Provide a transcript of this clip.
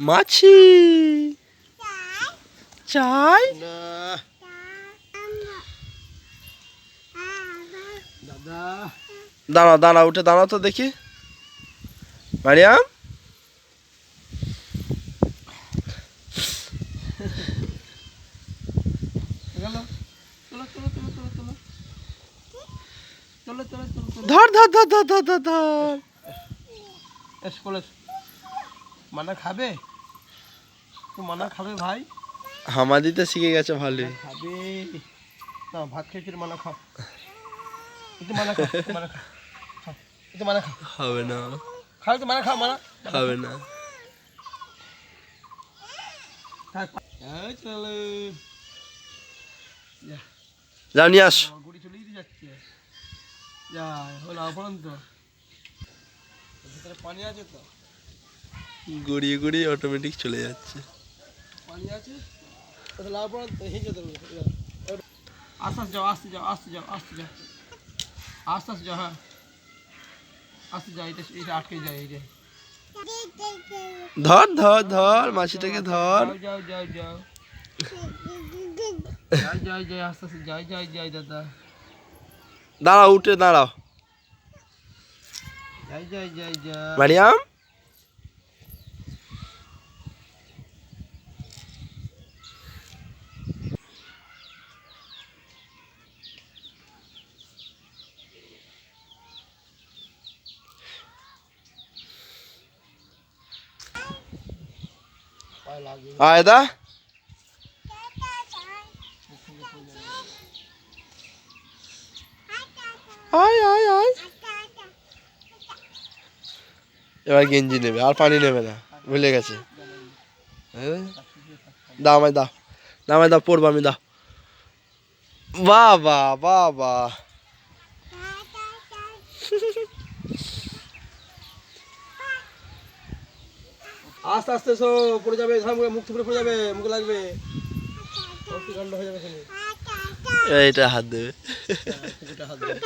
মাছি। চাই? দাঁড়া দাঁড়া উঠে দাঁড়া তো দেখি। মারিয়াম? ধর ধর ধর ধর ধর ধর। ধর এস কোলে মানা খাবে? তো মানা খাবে ভাই? হামা দিতে শিখে গেছে ভালোই। খাবে। না ভাত খেয়ে মানা খাও। একটু মানা খাও মানা খাও। খাও, একটু মানা খাও। হবে না। খাও একটু মানা খাও মানা হবে না। থাক। এই চলো। যা। যাও নিয়ে আস। গুড়ি চলেই যাচ্ছে। যা হলো অপরন্ত। ভিতরে পানি আছে তো? গড়িয়ে গড়িয়ে অটোমেটিক চলে যাচ্ছে। পানি আছে? আস্তে আস্তে যাও আস্তে যাও আস্তে যাও আস্তে যাও। আস্তে আস্তে যাও হ্যাঁ। আস্তে যাও এটা এটা আটকে যায় এই যে। ধর ধর ধর মাছিটাকে ধর। যাও যাও যাও যাও। যাও আস্তে আস্তে যাই যাই যাই দাদা। দাঁড়াও উঠে দাঁড়াও। മറിയാം ആയതാ ആയ ആയ এবার গেঞ্জি নেবে আর পানি নেবে না ভুলে গেছে। হ্যাঁ? দাও আমায় দাও দাও আমায় দাও পড়ব আমি দাও। বাহ বাহ আস্তে আস্তে এসো পড়ে যাবে সামনে মুখ থুবড়ে পড়ে যাবে মুখে লাগবে। হয়ে যাবে এইটা হাত দেবে। কুকুরটা হাত দেবে।